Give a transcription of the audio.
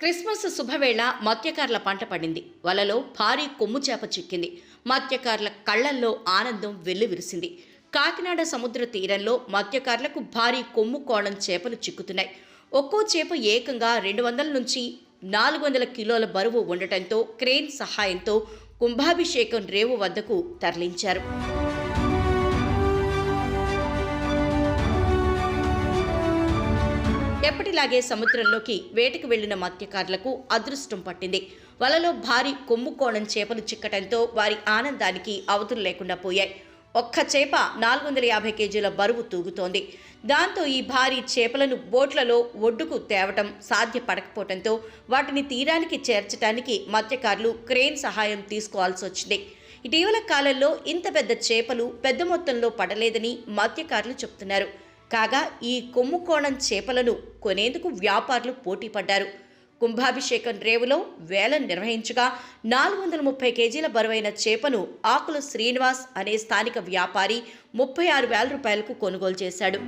Christmas శుభవేళ మత్స్యకారుల పంట పడింది. వలలో భారీ కొమ్ము చేప చిక్కింది. మత్స్యకారుల కళ్ళల్లో ఆనందం వెల్లువిరిసింది కాకినాడ సముద్ర తీరంలో మత్స్యకారులకు భారీ కొమ్ము కోణం చేపలు చిక్కుతున్నాయి. ఒక్కో చేప ఏకంగా రెండు వందల నుంచి నాలుగు వందల కిలోల బరువు ఉండటంతో క్రేన్ సహాయంతో కుంభాభిషేకం రేవు వద్దకు తరలించారు. ఎప్పటిలాగే సముద్రంలోకి వేటకు వెళ్ళిన మత్స్యకారులకు అదృష్టం పట్టింది. వలలో భారీ కొమ్ముకోణం చేపలు చిక్కటంతో వారి ఆనందానికి అవధులు లేకుండా పోయాయి. ఒక్క చేప నాలుగు వందల యాభై కేజీల బరువు తూగుతోంది. దాంతో ఈ భారీ చేపలను బోట్లలో ఒడ్డుకు తేవటం సాధ్యపడకపోవడంతో వాటిని తీరానికి చేర్చడానికి మత్స్యకారులు క్రేన్ సహాయం తీసుకోవాల్సి వచ్చింది. ఇటీవల కాలంలో ఇంత పెద్ద చేపలు పెద్ద మొత్తంలో పడలేదని మత్స్యకారులు చెబుతున్నారు కాగా ఈ కొమ్ముకోణం చేపలను కొనేందుకు వ్యాపారులు పోటీ పడ్డారు. కుంభాభిషేకం రేవులో వేలం నిర్వహించగా నాలుగు వందల ముప్పై కేజీల బరువైన చేపను ఆకుల శ్రీనివాస్ అనే స్థానిక వ్యాపారి ముప్పై ఆరు వేల రూపాయలకు కొనుగోలు చేశాడు.